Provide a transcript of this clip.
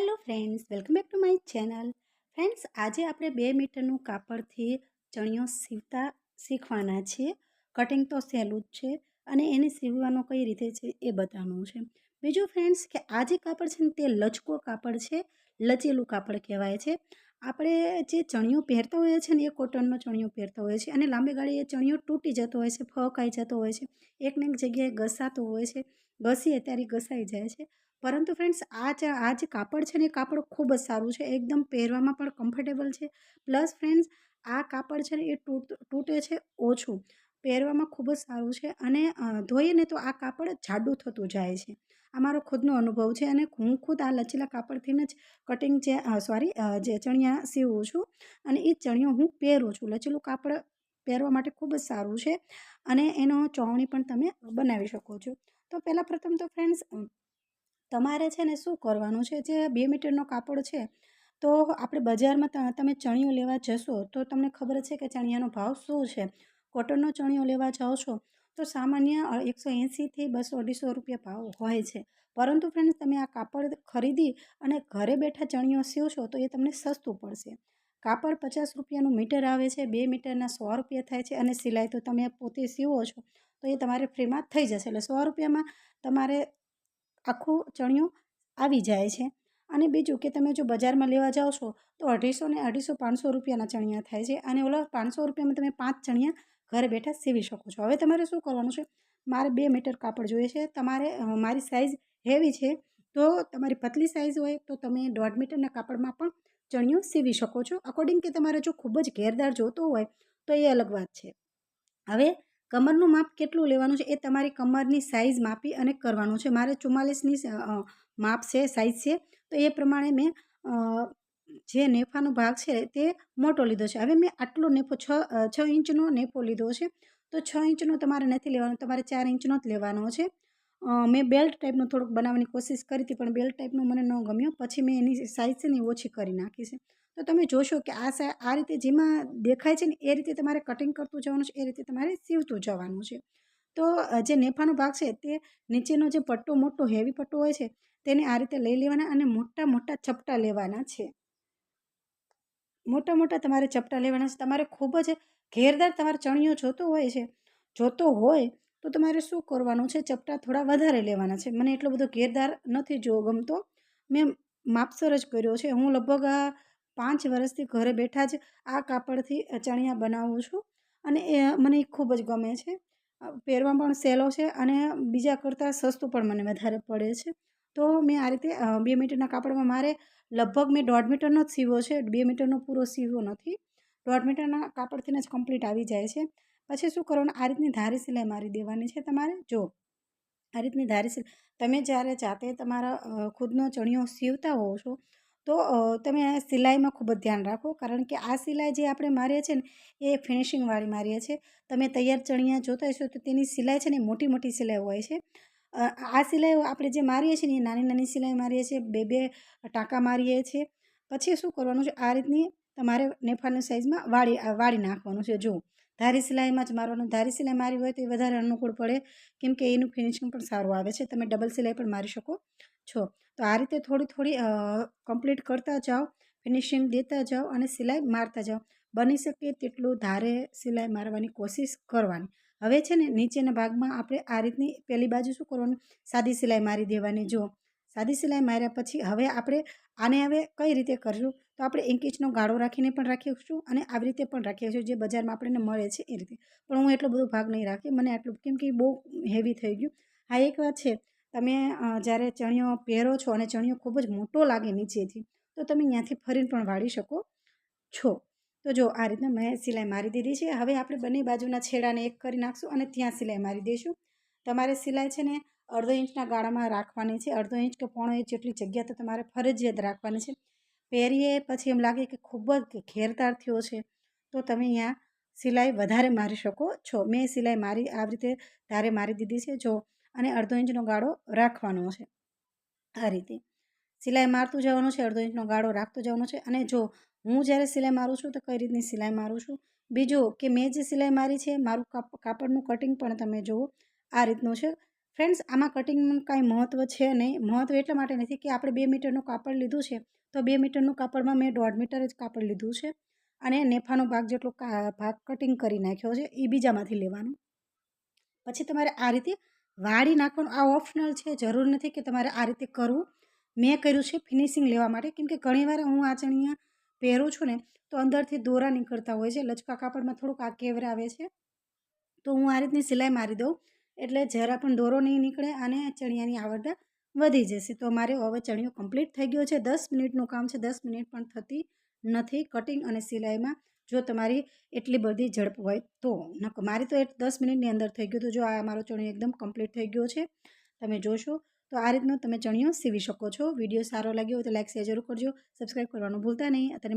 Hello friends, welcome back to my channel. Friends, આજે આપણે બે મીટરનું કાપડથી ચણિયો સીવતા શીખવાના છીએ. કટિંગ તો સહેલું જ છે અને એને સીવવાનો કઈ રીતે છે એ બતાવવાનું છે. બીજું ફ્રેન્ડ્સ, કે આ જે કાપડ છે ને તે લચકો કાપડ છે, લચેલું કાપડ કહેવાય છે. આપણે જે ચણિયો પહેરતા હોઈએ છીએ ને એ કોટનનો ચણિયો પહેરતા હોઈએ છીએ અને લાંબી ગાળે એ ચણિયો તૂટી જતો હોય છે, ફકાઈ જતો હોય છે. એકને એક જગ્યાએ ઘસાતો હોય છે, ઘસીએ ત્યારે ઘસાઈ જાય છે. પરંતુ ફ્રેન્ડ્સ આ જે આ જે કાપડ છે ને એ કાપડ ખૂબ જ સારું છે. એકદમ પહેરવામાં પણ કમ્ફર્ટેબલ છે. પ્લસ ફ્રેન્ડ્સ, આ કાપડ છે ને એ તૂટ, તૂટે છે ઓછું. પહેરવામાં ખૂબ જ સારું છે અને ધોઈએ ને તો આ કાપડ જાડું થતું જાય છે. આ મારો ખુદનો અનુભવ છે અને હું ખુદ આ લચીલા કાપડથી જ કટિંગ જે સોરી જે ચણિયા સીવું છું અને એ ચણિયો હું પહેરું છું. લચીલું કાપડ પહેરવા માટે ખૂબ જ સારું છે અને એનો ચોવણી પણ તમે બનાવી શકો છો. તો પહેલાં પ્રથમ તો ફ્રેન્ડ્સ તમારે છે ને શું કરવાનું છે? જે બે મીટરનો કાપડ છે, તો આપણે બજારમાં તમે ચણિયો લેવા જશો, તો તમને ખબર છે કે ચણિયાનો ભાવ શું છે? કોટનનો ચણિયો લેવા જાઓ છો, તો સામાન્ય એકસો એંસીથી બસો અઢીસો રૂપિયા ભાવ હોય છે. પરંતુ ફ્રેન્ડ્સ તમે આ કાપડ ખરીદી અને ઘરે બેઠા ચણિયો સીવશો તો એ તમને સસ્તું પડશે. કાપડ પચાસ રૂપિયાનું મીટર આવે છે, બે મીટરના સો રૂપિયા થાય છે અને સિલાઈ તો તમે પોતે સીવો છો, તો એ તમારે ફ્રીમાં થઈ જશે. એટલે સો રૂપિયામાં તમારે આખું ચણિયું આવી જાય છે. અને બીજું કે તમે જો બજારમાં લેવા જાઓ છો, તો અઢીસો ને અઢીસો પાંચસો રૂપિયાના ચણિયા થાય છે. અને ઓલા પાંચસો રૂપિયામાં તમે પાંચ ચણિયા ઘરે બેઠા સીવી શકો છો. હવે તમારે શું કરવાનું છે? મારે બે મીટર કાપડ જોઈએ છે. તમારે મારી સાઇઝ હેવી છે, તો તમારી પતલી સાઇઝ હોય, તો તમે દોઢ મીટરના કાપડમાં પણ ચણિયું સીવી શકો છો. અકોર્ડિંગ કે તમારે જો ખૂબ જ ઘેરદાર જોતો હોય, તો એ અલગ વાત છે. હવે કમરનું માપ કેટલું લેવાનું છે એ તમારી કમરની સાઇઝ માપી અને કરવાનું છે. મારે ચુમ્માલીસની માપ છે સાઇઝ છે. તો એ પ્રમાણે મેં જે નેફાનો ભાગ છે તે મોટો લીધો છે. હવે મેં આટલો નેફો છ છ ઇંચનો નેફો લીધો છે. તો છ ઇંચનો તમારે નથી લેવાનો, તમારે ચાર ઇંચનો જ લેવાનો છે. મેં બેલ્ટ ટાઈપનું થોડુંક બનાવવાની કોશિશ કરી હતી, પણ બેલ્ટ ટાઈપનું મને ન ગમ્યું. પછી મેં એની સાઇઝ છે ઓછી કરી નાખી છે. તો તમે જોશો કે આ આ રીતે જેમાં દેખાય છે ને, એ રીતે તમારે કટિંગ કરતું જવાનું છે, એ રીતે તમારે સીવતું જવાનું છે. તો જે નેફાનો ભાગ છે, તે નીચેનો જે પટ્ટો, મોટો હેવી પટ્ટો હોય છે, તેને આ રીતે લઈ લેવાના અને મોટા મોટા ચપટા લેવાના છે. મોટા મોટા તમારે ચપટા લેવાના છે. તમારે ખૂબ જ ઘેરદાર તમારે ચણિયો જોતો હોય છે, જોતો હોય, તો તમારે શું કરવાનું છે? ચપટા થોડા વધારે લેવાના છે. મને એટલો બધો ઘેરદાર નથી જો ગમતો. મેં માપસર જ કર્યો છે. હું લગભગ આ પાંચ વર્ષથી ઘરે બેઠા જ આ કાપડથી ચણિયા બનાવું છું. અને એ મને ખૂબ જ ગમે છે. પહેરવામાં પણ સહેલો છે અને બીજા કરતાં સસ્તું પણ મને વધારે પડે છે. તો મેં આ રીતે બે મીટરના કાપડમાં મારે લગભગ મેં દોઢ મીટરનો જ સીવો છે. બે મીટરનો પૂરો સીવો નથી. દોઢ મીટરના કાપડથી જ કમ્પ્લીટ આવી જાય છે. પછી શું કરવાનું? આ રીતની ધારી સિલાઈ મારી દેવાની છે તમારે. જો, આ રીતની ધારી સિલાઈ તમે જ્યારે જાતે તમારા ખુદનો ચણિયો સીવતા હોવ છો તો તમે સિલાઈમાં ખૂબ જ ધ્યાન રાખો. કારણ કે આ સિલાઈ જે આપણે મારીએ છીએ ને, એ ફિનિશિંગવાળી મારીએ છીએ. તમે તૈયાર ચણિયા જોતા હશો તો તેની સિલાઈ છે ને મોટી મોટી સિલાઈ હોય છે. આ સિલાઈ આપણે જે મારીએ છીએ ને, એ નાની નાની સિલાઈ મારીએ છીએ, બે બે ટાંકા મારીએ છીએ. પછી શું કરવાનું છે, આ રીતની તમારે નેફાળની સાઇઝમાં વાળી વાળી નાખવાનું છે. જો ધારી સિલાઈમાં જ મારવાનું. ધારી સિલાઈ મારી હોય તો એ વધારે અનુકૂળ પડે. કેમ કે એનું ફિનિશિંગ પણ સારું આવે છે. તમે ડબલ સિલાઈ પણ મારી શકો. છો. તો આ રીતે થોડી થોડી કમ્પ્લીટ કરતા જાઓ ફિનિશિંગ દેતા જાઓ અને સિલાઈ મારતા જાઓ. બની શકે તેટલું ધારે સિલાઈ મારવાની કોશિશ કરવાની. હવે છે ને, નીચેના ભાગમાં આપણે આ રીતની પહેલી બાજુ શું કરવાનું? સાદી સિલાઈ મારી દેવાની. જો સાદી સિલાઈ માર્યા પછી હવે આપણે આને હવે કઈ રીતે કરશું? તો આપણે એક ઇંચનો ગાળો રાખીને પણ રાખીશું અને આવી રીતે પણ રાખીશું જે બજારમાં આપણને મળે છે એ રીતે. પણ હું એટલો બધો ભાગ નહીં રાખી, મને આટલું, કેમ કે બહુ હેવી થઈ ગયું. આ એક વાત છે તમે જ્યારે ચણિયો પહેરો છો અને ચણિયો ખૂબ જ મોટો લાગે નીચેથી, તો તમે ત્યાંથી ફરીને પણ વાળી શકો છો. તો જો આ રીતના મેં સિલાઈ મારી દીધી છે, હવે આપણે બંને બાજુના છેડાને એક કરી નાખશું અને ત્યાં સિલાઈ મારી દઈશું. તમારે સિલાઈ છે ને અડધો ઇંચના ગાળામાં રાખવાની છે, અડધો ઇંચ કે પોણો ઇંચ જેટલી જગ્યા તો તમારે ફરજિયાત રાખવાની છે. પહેરીએ પછી એમ લાગે કે ખૂબ જ ઘેરતાર થયો છે, તો તમે અહીંયા સિલાઈ વધારે મારી શકો છો. મેં સિલાઈ મારી, આવી રીતે ધારે મારી દીધી છે. જો અને અડધો ઇંચનો ગાળો રાખવાનો છે. આ રીતે. સિલાઈ મારતું જવાનું છે, અડધો ઇંચનો ગાળો રાખતો જવાનો છે અને જો હું જ્યારે સિલાઈ મારું છું તો કઈ રીતની સિલાઈ મારું છું? બીજું કે મેં જે સિલાઈ મારી છે, મારું કાપડનું કટિંગ પણ તમે જુઓ, આ રીતનું છે. ફ્રેન્ડ્સ, આમાં કટિંગનું કાંઈ મહત્ત્વ છે નહીં. મહત્ત્વ એટલા માટે નથી કે આપણે બે મીટરનું કાપડ લીધું છે, તો બે મીટરનું કાપડમાં મેં દોઢ મીટર જ કાપડ લીધું છે અને નેફાનો ભાગ જેટલો ભાગ કટિંગ કરી નાખ્યો છે એ બીજામાંથી લેવાનું. પછી તમારે આ રીતે વાળી નાખવાનું આ ઓપ્શનલ છે, જરૂર નથી કે તમારે આ રીતે કરવું. મેં કર્યું છે ફિનિશિંગ લેવા માટે, કેમ કે ઘણીવાર હું આ ચણિયા પહેરું છું ને, તો અંદરથી દોરા નીકળતા હોય છે, લચકા કાપડમાં થોડુંક આ કેવર આવે છે. તો હું આ રીતની સિલાઈ મારી દઉં, એટલે જરા પણ દોરો નહીં નીકળે અને ચણિયાની આવડતા વધી જશે. તો મારે હવે ચણિયો કમ્પ્લીટ થઈ ગયો છે. દસ મિનિટનું કામ છે, દસ મિનિટ પણ થતી નથી કટિંગ અને સિલાઈમાં. જો તમારી એટલી બધી ઝડપ હોય તો. મારી તો દસ મિનિટની અંદર થઈ ગયું તો જો આ મારો ચણિયો એકદમ કમ્પ્લીટ થઈ ગયો છે. તમે જોશો તો આ રીતનો તમે ચણિયો સીવી શકો છો. વીડિયો સારો લાગ્યો હોય તો લાઈક શેર જરૂર કરજો. સબસ્ક્રાઈબ કરવાનું ભૂલતા નહીં. અત્યારે